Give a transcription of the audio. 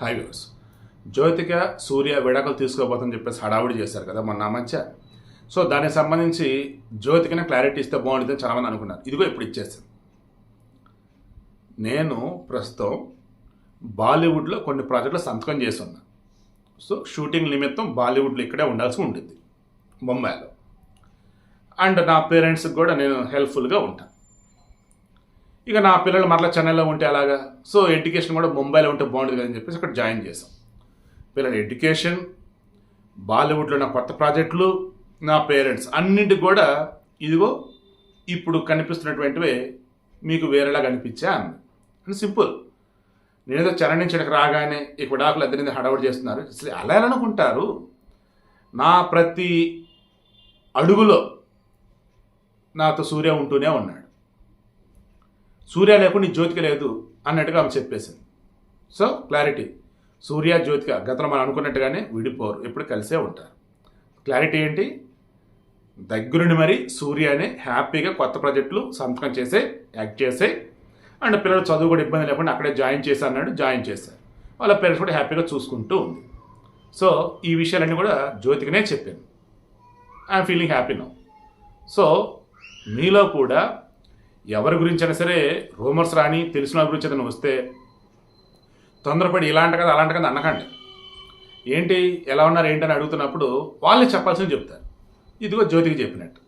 High views Jyothika సూర్య విడాకులు తీసుకోబోతుందని చెప్పేసి హడావుడి చేశారు కదా మొన్న మధ్య. సో దానికి సంబంధించి జ్యోతికనే క్లారిటీ ఇస్తే బాగుంటుందని చాలామంది అనుకున్నారు. ఇదిగో ఇప్పుడు ఇచ్చేసాను నేను ప్రస్తుతం బాలీవుడ్లో కొన్ని ప్రాజెక్టులు సంతకం చేసి సో షూటింగ్ నిమిత్తం బాలీవుడ్లో ఇక్కడే ఉండాల్సి ఉంటుంది బొంబాయిలో. అండ్ నా పేరెంట్స్కి కూడా నేను హెల్ప్ఫుల్గా ఉంటాను ఇక నా పిల్లలు మరలా చెన్నైలో ఉంటే అలాగా. సో ఎడ్యుకేషన్ కూడా ముంబైలో ఉంటే బాగుంటుంది కదని అని చెప్పేసి అక్కడ జాయిన్ చేశాం. పిల్లల ఎడ్యుకేషన్ బాలీవుడ్లో నా కొత్త ప్రాజెక్టులు నా పేరెంట్స్ అన్నింటికి కూడా ఇదిగో ఇప్పుడు కనిపిస్తున్నటువంటివే మీకు వేరేలా కనిపించా అంది. అని సింపుల్ నేనేదో చరణ్ నుంచి ఇక్కడికి రాగానే ఈ విడాకులు అద్దరింది హడావుడి చేస్తున్నారు. అసలు అలా అనుకుంటారు? నా ప్రతి అడుగులో నాతో సూర్య ఉంటూనే ఉన్నాడు. సూర్య లేకుండా జ్యోతిక లేదు అన్నట్టుగా ఆమె చెప్పేసింది. సో క్లారిటీ సూర్య జ్యోతిక గతంలో మనం అనుకున్నట్టుగానే విడిపోరు. ఎప్పుడు కలిసే ఉంటారు. క్లారిటీ ఏంటి? దగ్గరుండి మరి సూర్యనే హ్యాపీగా కొత్త ప్రాజెక్టులు సంతకం చేసే యాక్ట్ చేసే అండ్ పిల్లలు చదువు కూడా ఇబ్బంది లేకుండా అక్కడే జాయిన్ చేశా అన్నాడు జాయిన్ చేశారు. వాళ్ళ పేరెంట్స్ కూడా హ్యాపీగా చూసుకుంటూ ఉంది. సో ఈ విషయాలన్నీ కూడా జ్యోతికనే చెప్పాను. I'm feeling happy now so మీలో కూడా ఎవరి గురించి అయినా సరే రూమర్స్ రాని తెలిసిన వాళ్ళ గురించి ఏదైనా వస్తే తొందరపడి ఇలాంటి కదా అలాంటి కదా అనకండి. ఏంటి ఎలా ఉన్నారు ఏంటని అడుగుతున్నప్పుడు వాళ్ళే చెప్పాల్సింది చెప్తారు. ఇదిగో జ్యోతికి చెప్పినట్టు.